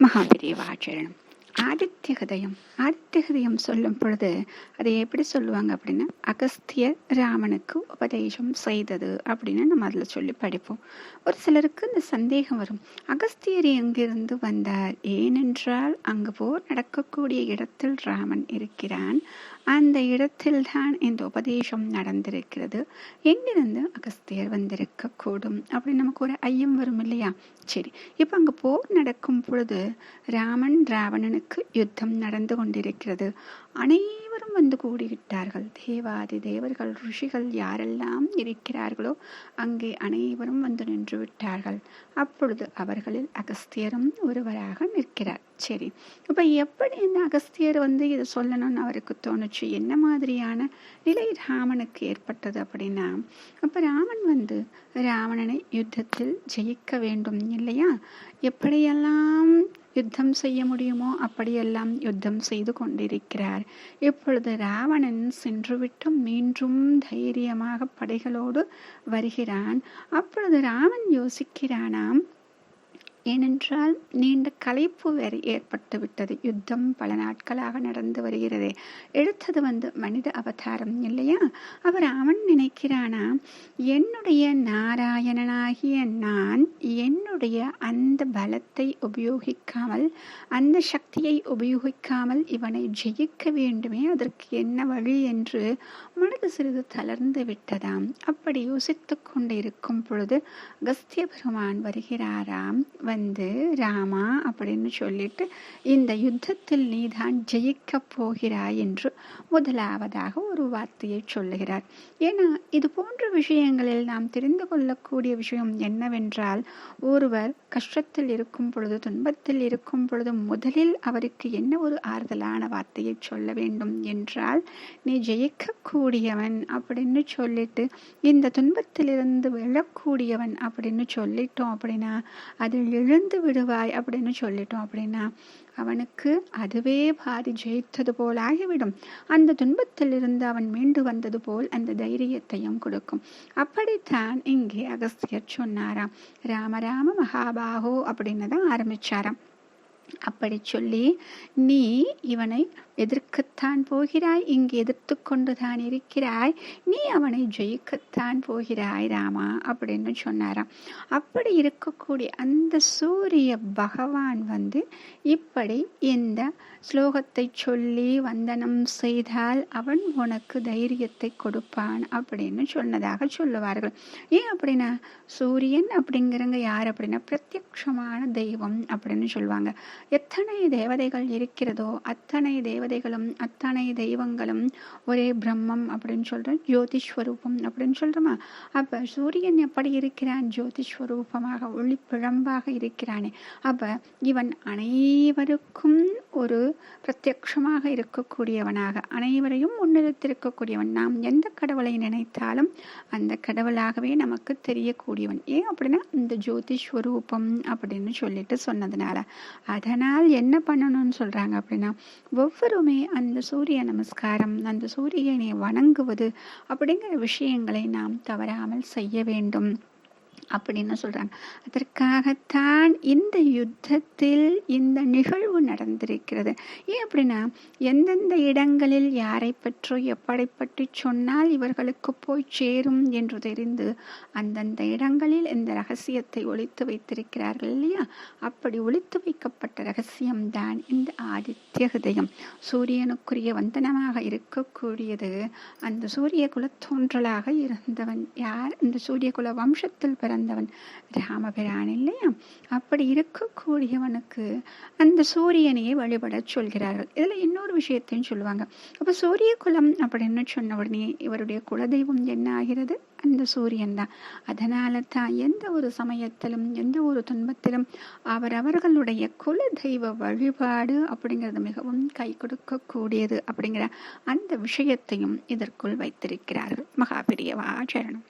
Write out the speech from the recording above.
મહાપરિવાચરણ ஆதித்ய ஹதயம் ஆதித்ய ஹதயம் சொல்லும் பொழுது அதை எப்படி சொல்லுவாங்க அப்படின்னா அகஸ்தியர் ராமனுக்கு உபதேசம் செய்தது அப்படின்னு நம்ம அதில் சொல்லி படிப்போம். ஒரு சிலருக்கு இந்த சந்தேகம் வரும். அகஸ்தியர் எங்கிருந்து வந்தார்? ஏனென்றால் அங்கு போர் நடக்கக்கூடிய இடத்தில் ராமன் இருக்கிறான். அந்த இடத்தில்தான் இந்த உபதேசம் நடந்திருக்கிறது. எங்கிருந்து அகஸ்தியர் வந்திருக்க கூடும் அப்படின்னு நமக்கு ஒரு ஐயம் வரும் இல்லையா? சரி இப்போ அங்கே போர் நடக்கும் பொழுது ராமன் ராவணனுக்கு யுத்தம் நடந்து கொண்டிருக்கிறது. அனைவரும் வந்து கூடிவிட்டார்கள். தேவாதி தேவர்கள் ருஷிகள் யாரெல்லாம் இருக்கிறார்களோ அங்கே அனைவரும் வந்து நின்று விட்டார்கள். அப்பொழுது அவர்களில் அகஸ்தியரும் ஒருவராக நிற்கிறார். சரி இப்போ எப்படி இந்த அகஸ்தியர் வந்து இதை சொல்லணும்னு அவருக்கு தோணுச்சு? என்ன மாதிரியான நிலை ராமனுக்கு ஏற்பட்டது அப்படின்னா அப்போ ராமன் வந்து ராவணனை யுத்தத்தில் ஜெயிக்க வேண்டும் இல்லையா? எப்படியெல்லாம் யுத்தம் செய்ய முடியுமோ? அப்படியெல்லாம் யுத்தம் செய்து கொண்டிருக்கிறார். இப்பொழுது ராவணன் சென்றுவிட்டு மீண்டும் தைரியமாக படைகளோடு வருகிறான். அப்பொழுது ராமன் யோசிக்கிறானாம் ஏனென்றால் நீண்ட கலைப்பு வேறு ஏற்பட்டு விட்டது. யுத்தம் பல நாட்களாக நடந்து வருகிறது. எடுத்தது வந்து மனித அவதாரம் இல்லையா? அவர் அவன் நினைக்கிறானா என்னுடைய நாராயணனாகிய நான் என் என்னுடைய அந்த பலத்தை உபயோகிக்காமல் அந்த சக்தியை உபயோகிக்காமல் இவனை ஜெயிக்க வேண்டுமே அதற்கு என்ன வழி என்று மனது சிறிது தளர்ந்து விட்டதாம். அப்படி யோசித்து கொண்டிருக்கும் பொழுது அகஸ்திய பெருமான் வருகிறாராம். வந்து ராமா அப்படின்னு சொல்லிட்டு இந்த யுத்தத்தில் நீதான் ஜெயிக்க போகிறாய் என்று முதலாவதாக ஒரு வார்த்தையை சொல்லுகிறார். ஏன்னா இது போன்ற விஷயங்களில் நாம் தெரிந்து கொள்ளக்கூடிய விஷயம் என்னவென்றால் ஒரு ஒருவர் கஷ்டத்தில் இருக்கும் பொழுது துன்பத்தில் இருக்கும் பொழுது முதலில் அவருக்கு என்ன ஒரு ஆறுதலான வார்த்தையை சொல்ல வேண்டும் என்றால் நீ ஜெயிக்கக்கூடியவன் அப்படின்னு சொல்லிட்டு இந்த துன்பத்திலிருந்து விழக்கூடியவன் அப்படின்னு சொல்லிட்டோம் அப்படின்னா அதில் எழுந்து விடுவாய் அப்படின்னு சொல்லிட்டோம் அப்படின்னா அவனுக்கு அதுவே பாதி ஜெயித்தது போல் ஆகிவிடும். அந்த துன்பத்திலிருந்து அவன் மீண்டு வந்தது போல் அந்த தைரியத்தையும் கொடுக்கும். அப்படித்தான் இங்கே அகஸ்தியர் சொன்னாராம். ராமராம மகாபாகோ அப்படின்னு தான் ஆரம்பிச்சாராம். அப்படி சொல்லி நீ இவனை எதிர்க்கத்தான் போகிறாய் இங்கு எதிர்த்து கொண்டுதான் இருக்கிறாய். நீ அவனை ஜெயிக்கத்தான் போகிறாய் ராமா அப்படின்னு சொன்னாராம். அப்படி இருக்கக்கூடிய அந்த சூரிய பகவான் வந்து இப்படி இந்த ஸ்லோகத்தை சொல்லி வந்தனம் செய்தால் அவன் உனக்கு தைரியத்தை கொடுப்பான் அப்படின்னு சொன்னதாக சொல்லுவார்கள். ஏன் அப்படின்னா சூரியன் அப்படிங்கிறவங்க யார் அப்படின்னா பிரத்யக்ஷமான தெய்வம் அப்படின்னு சொல்லுவாங்க. எத்தனை தேவதைகள் இருக்கிறதோ அத்தனை தேவதைகளும் அத்தனை தெய்வங்களும் ஒரே பிரம்மம் அப்படின்னு சொல்கிறோம் ஜோதிஸ்வரூபம் அப்படின்னு சொல்கிறோமா அப்போ சூரியன் எப்படி இருக்கிறான்? ஜோதிஸ்வரூபமாக ஒளிப்பிழம்பாக இருக்கிறானே. அப்போ இவன் அனைவருக்கும் ஒரு பிரத்யக்ஷமாக இருக்கக்கூடியவனாக அனைவரையும் முன்னிறுத்திருக்கக்கூடியவன். நாம் எந்த கடவுளை நினைத்தாலும் அந்த கடவுளாகவே நமக்கு தெரியக்கூடியவன். ஏன் அப்படின்னா இந்த ஜோதிஸ்வரூபம் அப்படின்னு சொல்லிட்டு சொன்னதுனால. அதனால் என்ன பண்ணணும்னு சொல்கிறாங்க அப்படின்னா ஒவ்வொரு ஒவ்வொருமே அந்த சூரிய நமஸ்காரம் அந்த சூரியனை வணங்குவது அப்படிங்கிற விஷயங்களை நாம் தவறாமல் செய்ய வேண்டும் அப்படின்னு சொல்றாங்க. அதற்காகத்தான் இந்த யுத்தத்தில் இந்த நிகழ்வு நடந்திருக்கிறது. ஏன் அப்படின்னா எந்தெந்த இடங்களில் யாரை பற்றோ எப்படி பற்றி சொன்னால் இவர்களுக்கு போய் சேரும் என்று தெரிந்து அந்தந்த இடங்களில் இந்த ரகசியத்தை ஒழித்து வைத்திருக்கிறார்கள் இல்லையா? அப்படி ஒழித்து வைக்கப்பட்ட ரகசியம்தான் இந்த ஆதித்ய ஹிருதயம். சூரியனுக்குரிய வந்தனமாக இருக்கக்கூடியது அந்த சூரிய குலத்தோன்றலாக இருந்தவன் யார்? இந்த சூரிய குல வம்சத்தில் பிறந்தவன் ராமபிரான் இல்லையா? அப்படி இருக்கக்கூடியவனுக்கு அந்த சூரிய சூரியனையே வழிபட சொல்கிறார்கள். இதில் இன்னொரு விஷயத்தையும் சொல்லுவாங்க. அப்போ சூரிய குலம் அப்படின்னு சொன்ன உடனே இவருடைய குலதெய்வம் என்ன ஆகிறது? அந்த சூரியன் தான். அதனால தான் எந்த ஒரு சமயத்திலும் எந்த ஒரு துன்பத்திலும் அவரவர்களுடைய குல தெய்வ வழிபாடு அப்படிங்கிறது மிகவும் கை கொடுக்கக்கூடியது அப்படிங்கிற அந்த விஷயத்தையும் இதற்குள் வைத்திருக்கிறார்கள். மகாபிரியவா சரணம்.